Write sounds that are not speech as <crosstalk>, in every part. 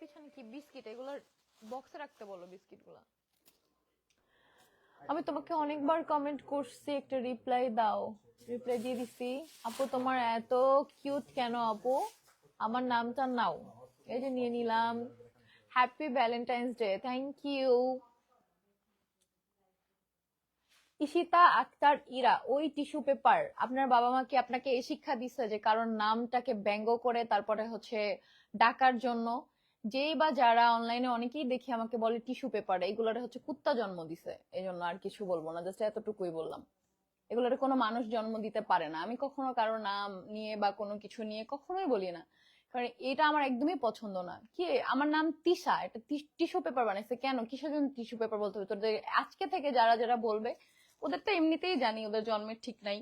পিছনে কি বিস্কিট? বক্সে রাখতে বলো আমি তোমাকে অনেকবার কমেন্ট করছি, একটা রিপ্লাই দাও। রিপ্লাই দিয়ে দিছি, আপু, তোমার এত কিউট কেন আপু? আমার নামটা নাও। এই যে নিয়ে নিলাম। Happy Valentine's day thank you Ishita Akter Ira, ওই টিস্যু পেপার আপনার বাবা মা কি আপনাকে এই শিক্ষা দিচ্ছে যে কারণ নামটাকে ব্যঙ্গ করে তারপরে হচ্ছে ডাকার জন্য? যেই বা যারা অনলাইনে অনেকেই দেখি আমাকে বলে টিস্যু পেপার এগুলোর হচ্ছে কুত্তা জন্ম দিছে। এই জন্য আর কিছু বলব না জাস্ট এতটুকুই বললাম। এগুলোর কোনো মানুষ জন্ম দিতে পারে না। আমি কখনো কারও নাম নিয়ে বা কোনো কিছু নিয়ে কখনোই বলি না। কারণ এটা আমার একদমই পছন্দ না। কি, আমার নাম তিশা, এটা টিস্যু পেপার বানাইছে। কেন? কিসের জন্য টিস্যু পেপার বলতে হবে? তোদের আজকে থেকে যারা যারা বলবে, ওদের তো এমনিতেই জানি, ওদের জন্মের ঠিক নাই।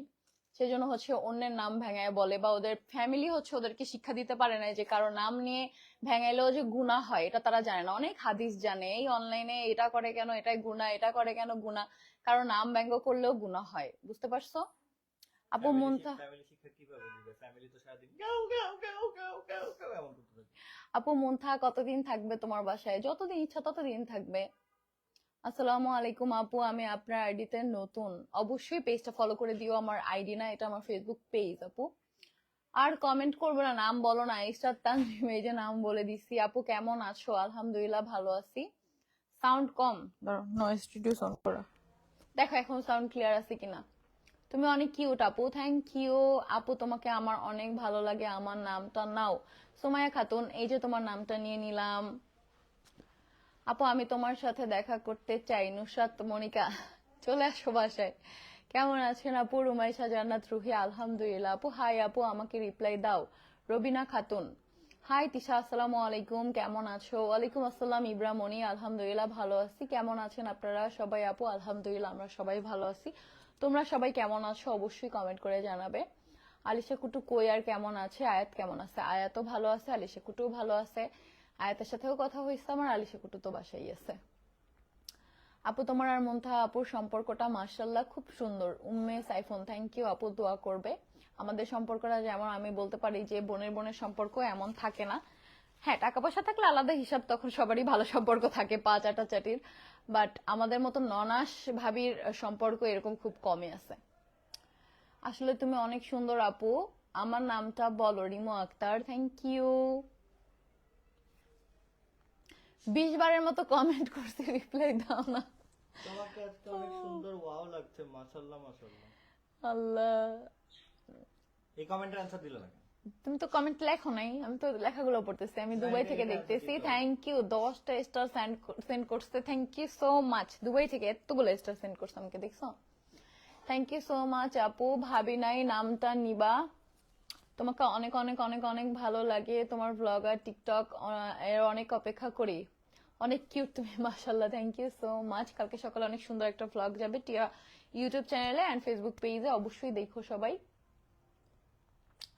সেজন্য হচ্ছে অন্যের নাম ভেঙায় বলে বা ওদের ফ্যামিলি হচ্ছে ওদেরকে শিক্ষা দিতে পারে না যে কারও নাম নিয়ে ভেঙাইলেও যে গুণা হয় এটা তারা জানে না। অনেক হাদিস জানে এই অনলাইনে এটা করে কেন এটাই গুণা এটা করে কেন গুণা কারও নাম ব্যঙ্গ করলেও গুণা হয় বুঝতে পারছ? আপু মুন্তা আপু মুন্থা কতদিন থাকবে তোমার বাসায়? যতদিন ইচ্ছা ততদিন থাকবে। আসসালামু আলাইকুম আপু আমি আপনার আইডিতে নতুন। অবশ্যই পেজটা ফলো করে দিও আমার আইডি না এটা আমার ফেসবুক পেজ আপু। আর কমেন্ট করবে না নাম বলো না ইস্টার তানজিম এই যে নাম বলে দিছি। আপু কেমন আছো? আলহামদুলিল্লাহ ভালো আছি। সাউন্ড কম? নয়েজ রিডিউস অন করা। দেখো এখন সাউন্ড ক্লিয়ার আছে কিনা। তুমি অনেক কিউট আপু থ্যাংক ইউ আপু তোমাকে আমার অনেক ভালো লাগে আমার নামটা নাও। সোমায়া খাতুন এই যে তোমার নামটা নিয়ে নিলাম। আপু, আমি তোমার সাথে দেখা করতে চাই, নুসরাত, মনিকা, চলে আসো বাসায়। কেমন আছেন আপু? রুমাইশা, জান্নাত, রুহি, আলহামদুলিল্লাহ। আপু, হাই আপু, আমাকে রিপ্লাই দাও। রবিনা খাতুন। হাই তিশা, আসসালামু আলাইকুম, কেমন আছো? ওয়ালাইকুম আসসালাম ইব্রামণি আলহামদুলিল্লাহ ভালো আছি। কেমন আছেন আপনারা সবাই আপু? আলহামদুলিল্লাহ, আমরা সবাই ভালো আছি। তোমরা সবাই কেমন আছো? অবশ্যই কমেন্ট করে জানাবে। আলিশা কুটু কই আর কেমন আছে? আয়াত কেমন আছে? আয়াতও ভালো আছে, আলিশা কুটুও ভালো আছে। আয়াতের সাথেও কথা হয়েছে আমার আলিশা কুটু তো বাসাই আছে আপু, তোমার আর মন্থা আপুর সম্পর্কটা মার্শাল্লাহ খুব সুন্দর। উম্মে সাইফোন থ্যাংক ইউ আপু দোয়া করবে। আমাদের সম্পর্কটা যেমন আমি বলতে পারি যে বোনের বোনের সম্পর্ক এমন থাকে না। হ্যাঁ টাকা পয়সা থাকলে আলাদা হিসাব তখন সবারই ভালো সম্পর্ক থাকে, পা চাটাচাটির। বাট আমাদের মতো ননাস ভাবির সম্পর্ক এরকম খুব কমই আছে। আসলে তুমি অনেক সুন্দর আপু। আমার নামটা বলো, রিমো আক্তার থ্যাংক ইউ বিশ বারের মতো কমেন্ট করছি রিপ্লাই দাও না। তোমাকে আজকে অনেক সুন্দর ওয়াও লাগছে মাশাআল্লাহ মাশাআল্লাহ। আল্লাহ। এই কমেন্টের অ্যানসার দিল না তুমি তো কমেন্ট লেখো নাই আমি তো লেখাগুলো পড়তেছি আমি দুবাই থেকে দেখতেছি। থ্যাংক ইউ দশটা স্টার সেন্ড করছে thank you so much Dubai থেকে এতগুলো স্টার সেন্ড করছে আমাকে দেখছ? থ্যাংক ইউ সো মাচ আপু ভাবি নাই নামটা নিবা। তোমাকে অনেক অনেক অনেক অনেক ভালো লাগে তোমার ব্লগ আর টিকটক এর অনেক অপেক্ষা করি। অনেক কিউট তুমি মাশাল্লাহ থ্যাংক ইউ সো মাচ কালকে সকালে অনেক সুন্দর একটা ব্লগ যাবে টিয়া ইউটিউব চ্যানেলে অ্যান্ড ফেসবুক পেজে অবশ্যই দেখো সবাই।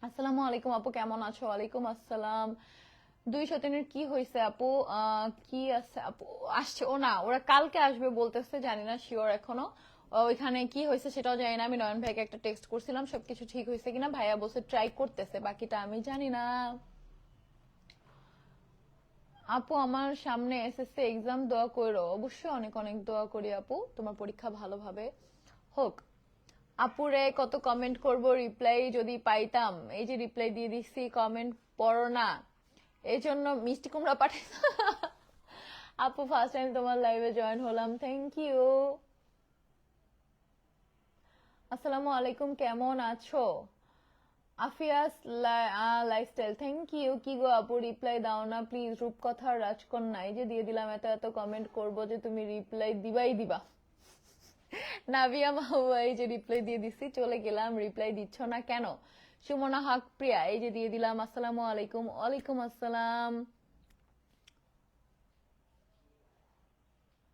আসসালামু আলাইকুম আপু, কেমন আছো? ওয়ালাইকুম আসসালাম। দুই সতীনের কি হয়েছে আপু? কি আছে আপু? আসছে, ও না, ওরা কালকে আসবে বলতেছে, জানি না শিওর এখনও। ওইখানে কি হয়েছে সেটাও জানি না, আমি নয়ন ভাইকে একটা টেক্সট করছিলাম, সবকিছু ঠিক হয়েছে কিনা, ভাইয়া বসে ট্রাই করতেছে, বাকিটা আমি জানি না। আপু, আমার সামনে এসএসসি এক্সাম দোয়া করো। অবশ্যই অনেক অনেক দোয়া করি আপু। তোমার পরীক্ষা ভালোভাবে হোক। আপুরে কত কমেন্ট করব? রিপ্লাই যদি পাইতাম, এই যে রিপ্লাই দিয়ে দিচ্ছি কমেন্ট পড়ো না। এই জন্য মিষ্টি কুমড়া পাঠাই <laughs> আপু ফার্স্ট টাইম তোমার লাইভে জয়েন হলাম। থ্যাংক ইউ আসসালামু আলাইকুম, কেমন আছো? আফিয়াস লাইফস্টাইল থ্যাংক ইউ কি গো আপু রিপ্লাই দাও না প্লিজ রূপকথা রাজকন্যা, এই যে দিয়ে দিলাম, এত এত কমেন্ট করব যে তুমি রিপ্লাই দিবাই দিবা। নাভিয়া মাহুয়া এই যে রিপ্লাই দিয়ে দিচ্ছি চলে গেলাম রিপ্লাই দিচ্ছ না কেন? সুমনা হক প্রিয়া, এই যে দিয়ে দিলাম, আসসালামু আলাইকুম, ওয়ালাইকুম আসসালাম।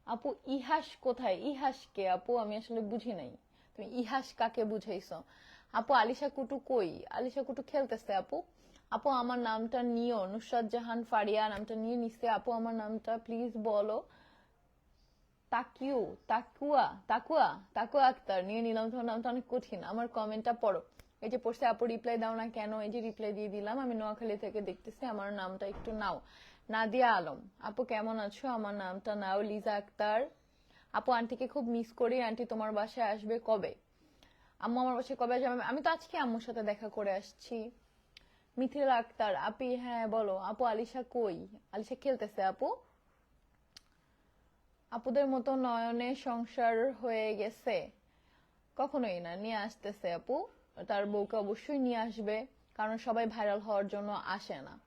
আপু, ইহাস কোথায়? ইহাস কে? আপু, আমি আসলে বুঝি নাই। তুমি ইহাস কাকে বুঝাইছো? আপু, আলিশা কুটু কই? আলিশা কুটু খেলতেছে, আপু। আপু, আমার নামটা নিও, নুসরাত জাহান ফারিয়া নামটা নিয়ে নিচ্ছে আপু, আমার নামটা প্লিজ বলো। তাকিউ, তাকুয়া তাকুয়া তাকুয়া আক্তার, নিয়ে নিলাম। তোমার নামটা অনেক কঠিন, আমার কমেন্টটা পড়ো। এই যে পড়ছে, আপু রিপ্লাই দাও না কেন? এই যে রিপ্লাই দিয়ে দিলাম, আমি নোয়াখালী থেকে দেখতেছি, আমার নামটা একটু নাও। নাদিয়া আলম, আপু, কেমন আছো? আমার নামটা নাও, লিজা আক্তার। আপু, আন্টিকে খুব মিস করি। আন্টি তোমার বাসায় আসবে কবে? আম্মু আমার বাসায় কবে আসবে? আমি- তো আজকে আম্মুর সাথে দেখা করে আসছি। মিথিলা আক্তার, আপি হ্যাঁ বলো। আপু, আলিশা কই? আলিশা খেলতেছে, আপু? আপুদের মতো নয়নের সংসার হয়ে গেছে। কখনোই না, নিয়ে আসতেছে আপু। তার বউকে অবশ্যই নিয়ে আসবে, কারণ সবাই ভাইরাল হওয়ার জন্য আসে না।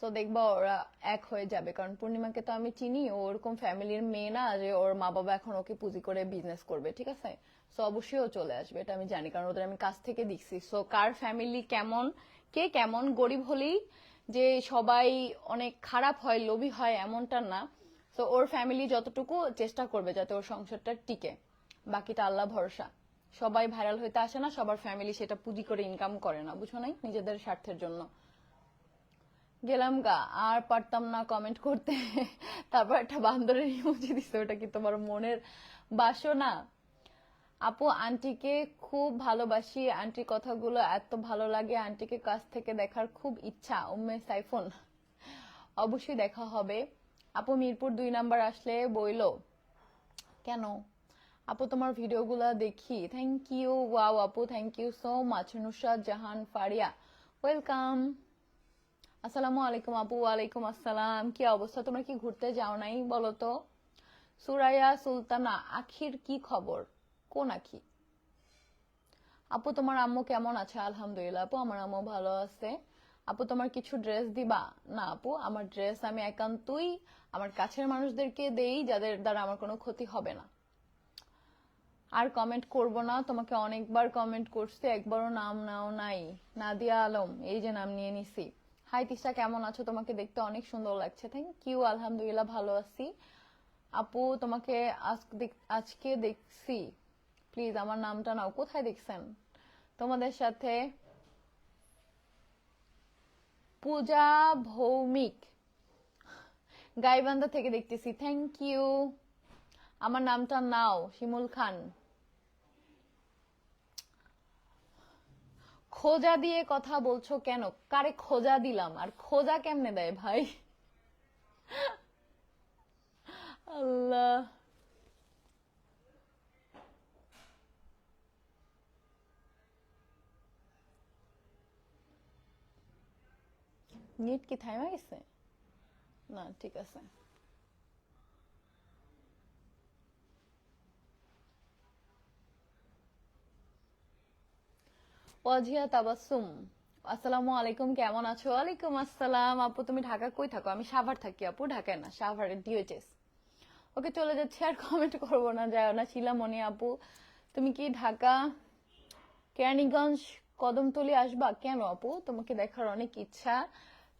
তো দেখবা ওরা এক হয়ে যাবে, কারণ পূর্ণিমাকে তো আমি চিনি ওরকম ফ্যামিলির মেয়ে না যে ওর মা বাবা এখন ওকে পুঁজি করে বিজনেস করবে, ঠিক আছে? সো অবশ্যই ও চলে আসবে, এটা আমি জানি, কারণ ওদের আমি কাছ থেকে দেখছি। সো কার ফ্যামিলি কেমন, কে কেমন গরিব হলেই যে সবাই অনেক খারাপ হয়, লোভী হয়, এমনটা না। তো ওর ফ্যামিলি যতটুকু চেষ্টা করবে যাতে ওর সংসারটা টিকে, বাকিটা আল্লাহ ভরসা। সবাই ভাইরাল হইতে আসে না, সবার ফ্যামিলি সেটা পুঁজি করে ইনকাম করে না বুঝো নাই? নিজেদের স্বার্থের জন্য। গেলাম গা, আর পারতাম না কমেন্ট করতে। তারপর একটা বান্দরের ইমোজি দিছে, ওটা কি তোমার মনের বাসনা? আপু, আন্টিকে খুব ভালোবাসি। আন্টির কথাগুলো এত ভালো লাগে। আন্টিকে কাছ থেকে দেখার খুব ইচ্ছা, উম্মে সাইফোন অবশ্যই দেখা হবে। আপু, মিরপুর দুই নাম্বার আসলে বইলো। কেন? আপু, তোমার ভিডিওগুলো দেখি। থ্যাংক ইউ ওয়াও আপু thank you so much Nusrat, Jahan, Faria. Welcome আসসালামু আলাইকুম, আপু, ওয়ালাইকুম আসসালাম। কি অবস্থা? তোমরা কি ঘুরতে যাও নাই বলো তো? সুরাইয়া সুলতানা, আখির কি খবর? কোন আখি আপু, তোমার আম্মু কেমন আছে? আলহামদুলিল্লাহ, আপু, আমার আম্মু ভালো আছে। আপু, তোমার কিছু ড্রেস দিবা? না, আপু, আমার ড্রেস আমি একান্তই আমার কাছের মানুষদেরকে দেই, যাদের দ্বারা আমার কোনো ক্ষতি হবে না। আর কমেন্ট করব না, তোমাকে অনেকবার কমেন্ট করছি, একবারও নাম নাও নাই। নাদিয়া আলম, এই যে নাম নিয়ে নিছি। হাই তিশা, কেমন আছো? তোমাকে দেখতে অনেক সুন্দর লাগছে। থ্যাংক ইউ আলহামদুলিল্লাহ, ভালো আছি। আপু, তোমাকে আজকে দেখছি। প্লিজ আমার নামটা নাও। কোথায় দেখছেন? তোমাদের সাথে পূজা ভৌমিক, গাইবান্ধা থেকে দেখতেছি। থ্যাংক ইউ আমার নামটা নাও, শিমুল খান। খোঁজা দিয়ে কথা বলছো কেন? কারে খোঁজা দিলাম? আর খোঁজা কেমনে দেয় ভাই আল্লাহ নেট কি থাইমা গেছে না ঠিক আছে ওয়াজিয়া তাবাসুম আসসালামু আলাইকুম কেমন আছো? ওয়ালাইকুম আসসালাম আপু, তুমি ঢাকা কই থাকো? আমি সাভার থাকি, আপু, ঢাকায় না, সাভারের ডিওএইচএস ওকে, চলে যাচ্ছি, আর কমেন্ট করব না যায় না শিলামণি আপু। তুমি কি ঢাকা, কেরানীগঞ্জ, কদমতলি আসবা? কেন, আপু? তোমাকে দেখার অনেক ইচ্ছা।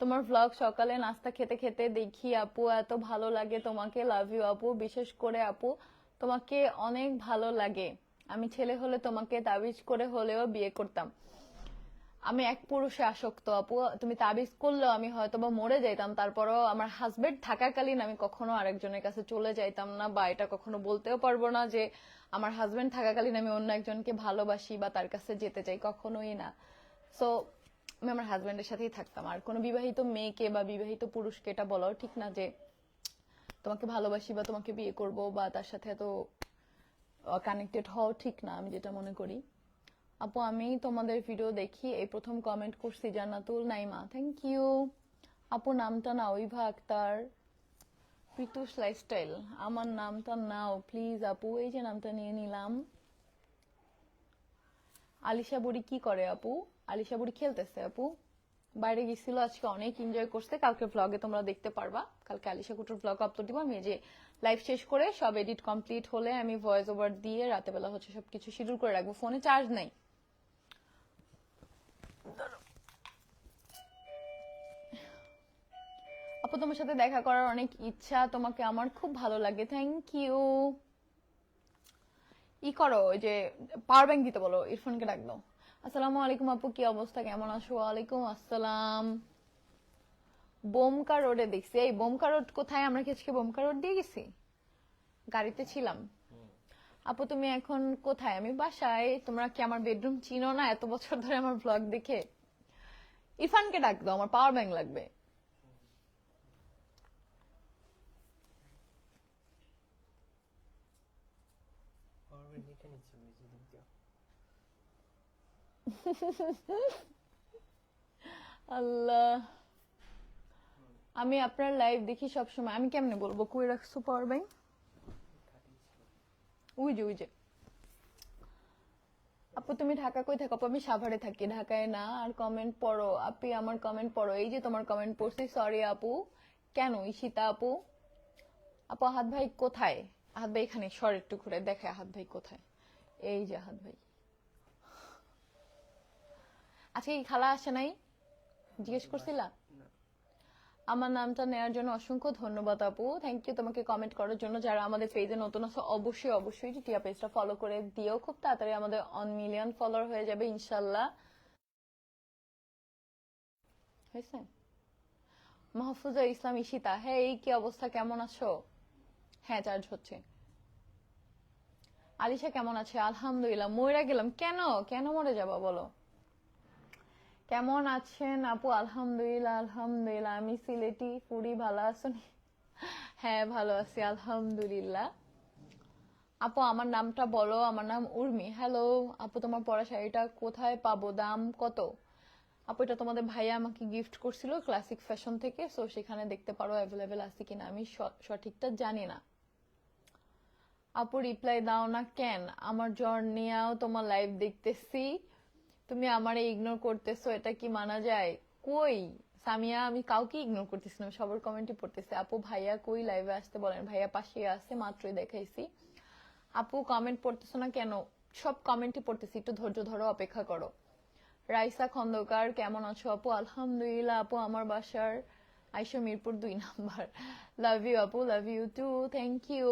তোমার ভ্লগ সকালে নাস্তা খেতে খেতে দেখি, আপু, এত ভালো লাগে তোমাকে লাভ ইউ আপু, বিশেষ করে আপু, তোমাকে অনেক ভালো লাগে। আমি ছেলে হলে তোমাকে তাবিজ করে হলেও বিয়ে করতাম। আমি এক পুরুষে আসক্ত, আপু। তুমি তাবিজ করলেও আমি হয়তো বা মরে যাইতাম, তারপরও আমার হাজবেন্ড থাকাকালীন আমি কখনো আরেকজনের কাছে চলে যাইতাম না, বা এটা কখনো বলতেও পারব না যে আমার হাজবেন্ড থাকাকালীন আমি অন্য একজনকে ভালোবাসি বা তার কাছে যেতে চাই, কখনোই না। সো আমি আমার হাজবেন্ডের সাথেই থাকতাম। আর কোনো বিবাহিত মেয়েকে বা বিবাহিত পুরুষকে এটা বলাও ঠিক না যে তোমাকে ভালোবাসি বা তোমাকে বিয়ে করব বা তার সাথে এত কানেক্টেড হওয়া ঠিক না, আমি যেটা মনে করি। আপু, আমি তোমাদের ভিডিও দেখি, এই প্রথম কমেন্ট করছি জান্নাতুল নাইমা। থ্যাংক ইউ আপু, নামটা নাও, ইভা আক্তার। পিতুষ লাইফস্টাইল আমার নামটা নাও প্লিজ আপু। এই যে নামটা নিয়ে নিলাম। আলিশা বুড়ি কি করে আপু? আলিশা বুড়ি খেলতেছে, আপু। বাইরে গেছিল, আজকে অনেক এনজয় করছে। কালকে ব্লগে তোমরা দেখতে পারবা। কালকে আলিশা কুটুর ব্লগ আপলোড দিব। আমি যে লাইভ শেষ করে সব এডিট কমপ্লিট হলে আমি ভয়েস ওভার দিয়ে রাতে বেলা হচ্ছে সবকিছু শিডিউল করে রাখব। ফোনে চার্জ নাই। আপু, তোমার সাথে দেখা করার অনেক ইচ্ছা। তোমাকে আমার খুব ভালো লাগে। থ্যাংক ইউ ই করো যে পাওয়ার ব্যাংক দিতে বলো, ইরফানকে ডাক দাও। আসসালামু আলাইকুম আপু, কি অবস্থা? কেমন আছো? ওয়ালাইকুম আসসালাম। বোমকা রোডে দেখছি। এই বোমকা রোড কোথায়? আমরা কি আজকে বোমকা রোড দিয়ে গেছি? গাড়িতে ছিলাম। আপু, তুমি এখন কোথায়? আমি বাসায়। তোমরা কি আমার বেডরুম চিনো না? এত বছর ধরে আমার ব্লগ দেখে। ইফানকে ডাক দাও, আমার পাওয়ার ব্যাংক লাগবে মিটে নিচ্ছে ওই যে দিক দিয়ে। <laughs> আল্লাহ। আমি আপনার লাইভ দেখি সবসময়। আমি কেমনে বলব? কই রাখছো পাওয়ার ব্যাংক ওই যে ওই যে। আপু, তুমি ঢাকা কই থাকো? আপু, আমি সাভারে থাকি। ঢাকায় না, আর কমেন্ট পড়ো। আপনি আমার কমেন্ট পড়ো। এই যে তোমার কমেন্ট পড়ছি সরি আপু। কেন, ঈশিতা আপু? আপু, আহাত ভাই কোথায়? আহাত ভাই এখানে, সর একটু ঘুরে, দেখে আহাত ভাই কোথায়? এই যে আহাত ভাই। আজকে কি খালা আসে নাই? জিজ্ঞেস করছিলা? আমার নামটা নেওয়ার জন্য অসংখ্য ধন্যবাদ আপু। থ্যাংক ইউ তোমাকে কমেন্ট করার জন্য। যারা আমাদের পেজে নতুন আছে, অবশ্যই অবশ্যই টিয়া পেজটা ফলো করে দিও। খুব তাড়াতাড়ি আমাদের অন মিলিয়ন ফলোয়ার হয়ে যাবে ইনশাল্লাহ হয়েছে? মাহফুজা ইসলাম ঈশিতা হ্যাঁ এই কি অবস্থা? কেমন আছো? হ্যাঁ চার্জ হচ্ছে। আলিশা কেমন আছে? আলহামদুলিল্লাহ মরে গেলাম। কেন? কেন মরে যাবা বলো? কেমন আছেন? আপু, আলহামদুলিল্লাহ আলহামদুলিল্লাহ। আমি সিলেটি ফুরি ভালো আছেন হ্যাঁ ভালো আছি, আলহামদুলিল্লাহ। আপু, আমার নামটা বলো, আমার নাম উর্মি। হ্যালো আপু, তোমার পড়া শাড়িটা কোথায় পাবো? দাম কত? আপু, এটা তোমাদের ভাইয়া আমাকে গিফট করছিল ক্লাসিক ফ্যাশন থেকে সো সেখানে দেখতে পারো অ্যাভেলেবেল আছে কিনা, আমি সঠিকটা জানি না। আপু রিপ্লাই দাও না কেন? আমার জ্বর নিয়েও তোমার লাইভ দেখতেছি। তুমি আমারে ইগনোর করতেছো, এটা কি মানা যায়? কই? সামিয়া, আমি কাউকে ইগনোর করতেছি না সবার কমেন্টই পড়তেছি। আপু, ভাইয়া কই লাইভে আসতে বলেন? ভাইয়া পাশে আছে, মাত্রই দেখাইছি। আপু কমেন্ট পড়তেছো না কেন? সব কমেন্টই পড়তেছি, একটু ধৈর্য ধরো, অপেক্ষা করো। রাইসা খন্দকার, কেমন আছো আপু? আলহামদুলিল্লাহ আপু, আমার বাসার, আইসা মিরপুর দুই নাম্বার। <laughs> লাভ ইউ আপু love you too thank you